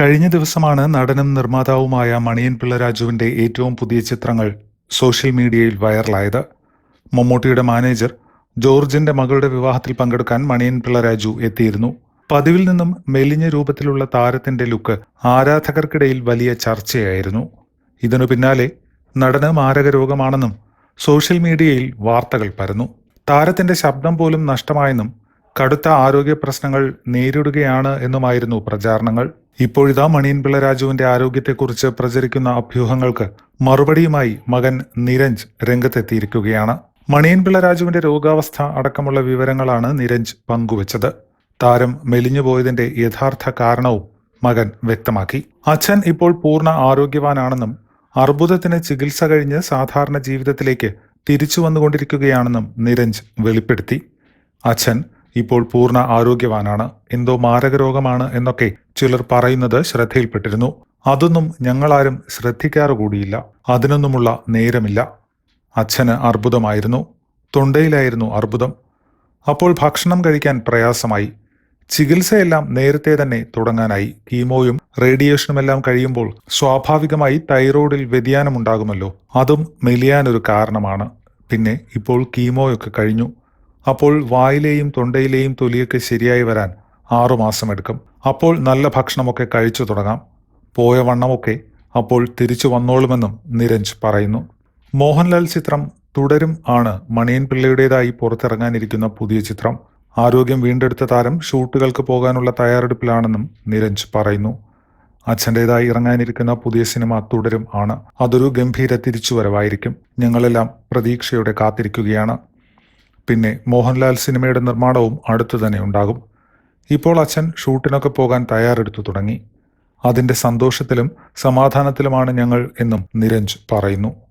കഴിഞ്ഞ ദിവസമാണ് നടനും നിർമ്മാതാവുമായ മണിയൻ പിള്ളരാജുവിന്റെ ഏറ്റവും പുതിയ ചിത്രങ്ങൾ സോഷ്യൽ മീഡിയയിൽ വൈറലായത്. മമ്മൂട്ടിയുടെ മാനേജർ ജോർജിന്റെ മകളുടെ വിവാഹത്തിൽ പങ്കെടുക്കാൻ മണിയൻ പിള്ളരാജു എത്തിയിരുന്നു. പതിവിൽ നിന്നും മെലിഞ്ഞ രൂപത്തിലുള്ള താരത്തിന്റെ ലുക്ക് ആരാധകർക്കിടയിൽ വലിയ ചർച്ചയായിരുന്നു. ഇതിനു പിന്നാലെ നടന് മാരക രോഗമാണെന്നും സോഷ്യൽ മീഡിയയിൽ വാർത്തകൾ പരന്നു. താരത്തിന്റെ ശബ്ദം പോലും നഷ്ടമായെന്നും കടുത്ത ആരോഗ്യ പ്രശ്നങ്ങൾ നേരിടുകയാണ് എന്നുമായിരുന്നു പ്രചാരണങ്ങൾ. ഇപ്പോഴിതാ മണിയൻ പിള്ളരാജുവിന്റെ ആരോഗ്യത്തെക്കുറിച്ച് പ്രചരിക്കുന്ന അഭ്യൂഹങ്ങൾക്ക് മറുപടിയുമായി മകൻ നിരഞ്ജ് രംഗത്തെത്തിയിരിക്കുകയാണ്. മണിയൻ പിള്ളരാജുവിന്റെ രോഗാവസ്ഥ അടക്കമുള്ള വിവരങ്ങളാണ് നിരഞ്ജ് പങ്കുവച്ചത്. താരം മെലിഞ്ഞുപോയതിന്റെ യഥാർത്ഥ കാരണവും മകൻ വ്യക്തമാക്കി. അച്ഛൻ ഇപ്പോൾ പൂർണ ആരോഗ്യവാനാണെന്നും അർബുദത്തിന് ചികിത്സ കഴിഞ്ഞ് സാധാരണ ജീവിതത്തിലേക്ക് തിരിച്ചു വന്നുകൊണ്ടിരിക്കുകയാണെന്നും നിരഞ്ജ് വെളിപ്പെടുത്തി. അച്ഛൻ ഇപ്പോൾ പൂർണ ആരോഗ്യവാനാണ്. എന്തോ മാരക രോഗമാണ് എന്നൊക്കെ ചിലർ പറയുന്നത് ശ്രദ്ധയിൽപ്പെട്ടിരുന്നു. അതൊന്നും ഞങ്ങളാരും ശ്രദ്ധിക്കാറ് കൂടിയില്ല അതിനൊന്നുമുള്ള നേരമില്ല. അച്ഛന് അർബുദമായിരുന്നു. തൊണ്ടയിലായിരുന്നു അർബുദം. അപ്പോൾ ഭക്ഷണം കഴിക്കാൻ പ്രയാസമായി. ചികിത്സയെല്ലാം നേരത്തെ തന്നെ തുടങ്ങാനായി. കീമോയും റേഡിയേഷനുമെല്ലാം കഴിയുമ്പോൾ സ്വാഭാവികമായി തൈറോയിഡിൽ വ്യതിയാനമുണ്ടാകുമല്ലോ. അതും മെലിയാനൊരു കാരണമാണ്. പിന്നെ ഇപ്പോൾ കീമോയൊക്കെ കഴിഞ്ഞു. അപ്പോൾ വായിലെയും തൊണ്ടയിലെയും തൊലിയൊക്കെ ശരിയായി വരാൻ ആറുമാസം എടുക്കും അപ്പോൾ നല്ല ഭക്ഷണമൊക്കെ കഴിച്ചു തുടങ്ങാം. പോയ വണ്ണമൊക്കെ അപ്പോൾ തിരിച്ചു വന്നോളുമെന്നും നിരഞ്ജ് പറയുന്നു. മോഹൻലാൽ ചിത്രം തുടരും ആണ് മണിയൻ പിള്ളയുടേതായി പുറത്തിറങ്ങാനിരിക്കുന്ന പുതിയ ചിത്രം. ആരോഗ്യം വീണ്ടെടുത്ത താരം ഷൂട്ടുകൾക്ക് പോകാനുള്ള തയ്യാറെടുപ്പിലാണെന്നും നിരഞ്ജ് പറയുന്നു. അച്ഛന്റെതായി ഇറങ്ങാനിരിക്കുന്ന പുതിയ സിനിമ തുടരും ആണ്. അതൊരു ഗംഭീര തിരിച്ചുവരവായിരിക്കും. ഞങ്ങളെല്ലാം പ്രതീക്ഷയോടെ കാത്തിരിക്കുകയാണ്. പിന്നെ മോഹൻലാൽ സിനിമയുടെ നിർമ്മാണവും അടുത്തു തന്നെ ഉണ്ടാകും. ഇപ്പോൾ അച്ഛൻ ഷൂട്ടിനൊക്കെ പോകാൻ തയ്യാറെടുത്തു തുടങ്ങി. അതിന്റെ സന്തോഷത്തിലും സമാധാനത്തിലുമാണ് ഞങ്ങൾ എന്നും നിരഞ്ജ് പറയുന്നു.